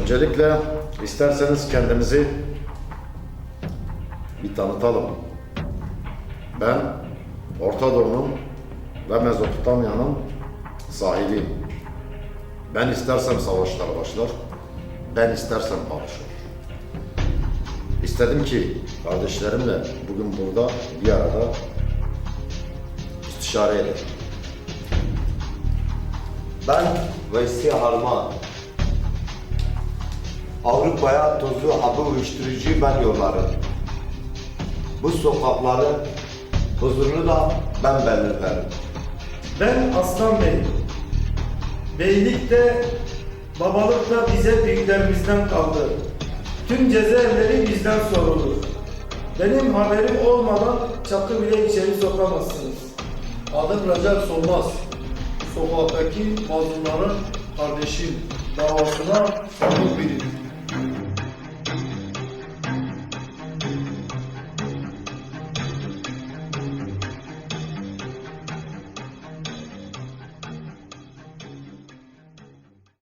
Öncelikle isterseniz kendimizi bir tanıtalım. Ben Orta Doğu'nun ve Mezopotamya'nın sahibiyim. Ben istersem savaşlar başlar, ben istersem barış olur. İstedim ki kardeşlerimle bugün burada bir arada istişare edelim. Ben Veysi Harman. Avrupa'ya tozlu hapı uyuşturucuyu ben yollarım. Bu sokakları huzurunu da ben belirlerim. Ben Aslan Bey. Beylik de babalık da bize büyüklerimizden kaldı. Tüm cezaevleri bizden sorulur. Benim haberim olmadan çakı bile içeri sokamazsınız. Adım Recep Solmaz. Sokaktaki mazlumların kardeşim davasına tanık biriyim.